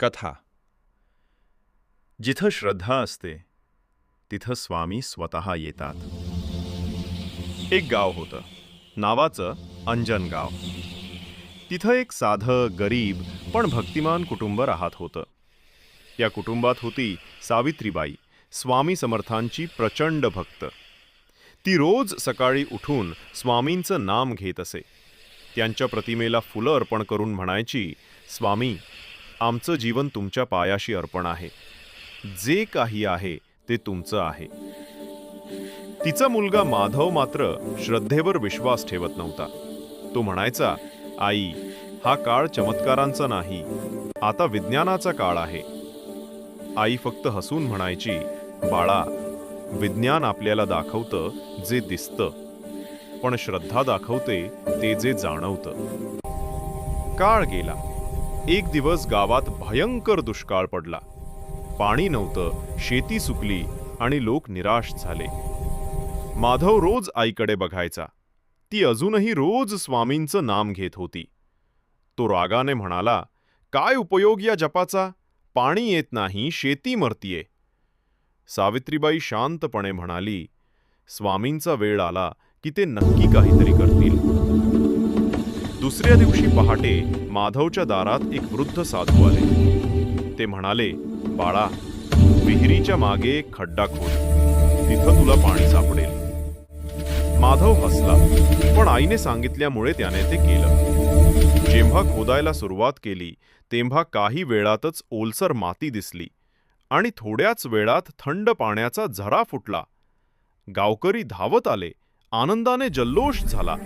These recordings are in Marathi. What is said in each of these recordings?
कथा। जिथं श्रद्धा असते तिथं स्वामी स्वतः येतात. एक गाव होतं. नावाचं अंजन गाव. तिथं एक साधं गरीब पण भक्तिमान कुटुंब राहत होतं. या कुटुंबात होती सावित्रीबाई स्वामी समर्थांची प्रचंड भक्त. ती रोज सकाळी उठून स्वामींचं नाम घेत असे. त्यांच्या प्रतिमेला फुलं अर्पण करून म्हणायची स्वामी आमचं जीवन तुमच्या पायाशी अर्पण आहे. जे काही आहे ते तुमचं आहे. तिचा मुलगा माधव मात्र श्रद्धेवर विश्वास ठेवत नव्हता. तो म्हणायचा आई हा काळ चमत्कारांचा नाही. आता विज्ञानाचा काळ आहे. आई फक्त हसून म्हणायची बाळा विज्ञान आपल्याला दाखवतं जे दिसतं. पण श्रद्धा दाखवते ते जे जाणवतं. काळ गेला. एक दिवस गावात भयंकर दुष्काळ पडला. पाणी नव्हतं शेती सुकली आणि लोक निराश झाले. माधव रोज आईकडे बघायचा. ती अजूनही रोज स्वामींचं नाम घेत होती. तो रागाने म्हणाला काय उपयोग या जपाचा? पाणी येत नाही शेती मरतीये. सावित्रीबाई शांतपणे म्हणाली स्वामींचा वेळ आला की ते नक्की काहीतरी करतील. दुसऱ्या दिवशी पहाटे माधवच्या दारात एक वृद्ध साधू आले. ते म्हणाले बाळा विहिरीच्या मागे खड्डा खोद तिथं तुला पाणी सापडेल. माधव हसला पण आईने सांगितल्यामुळे त्याने ते केलं. जेव्हा खोदायला सुरुवात केली तेव्हा काही वेळातच ओलसर माती दिसली आणि थोड्याच वेळात थंड पाण्याचा झरा फुटला. गावकरी धावत आले. आनंदाने जल्लोष झाला.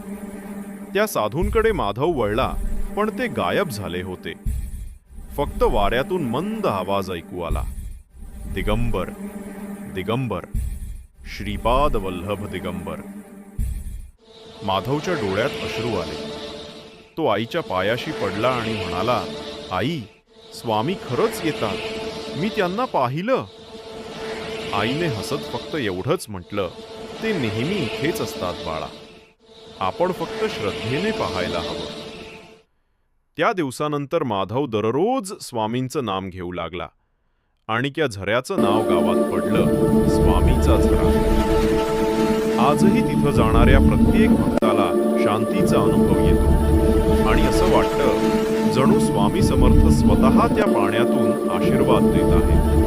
त्या साधूंकडे माधव वळला पण ते गायब झाले होते. फक्त वाऱ्यातून मंद आवाज ऐकू आला. दिगंबर दिगंबर श्रीपाद वल्लभ दिगंबर. माधवच्या डोळ्यात अश्रू आले. तो आईच्या पायाशी पडला आणि म्हणाला आई स्वामी खरंच येतात. मी त्यांना पाहिलं. आईने हसत फक्त एवढंच म्हटलं. ते नेहमी इथेच असतात बाळा. आपण फक्त श्रद्धेने पाहायला हवं. त्या दिवसानंतर माधव दररोज स्वामींचं नाम घेऊ लागला. आणि त्या झऱ्याचं नाव गावात पडलं स्वामीचा झरा. आजही तिथं जाणाऱ्या प्रत्येक भक्ताला शांतीचा अनुभव येतो. आणि असं वाटतं जणू स्वामी समर्थ स्वतः त्या पाण्यातून आशीर्वाद देत आहेत.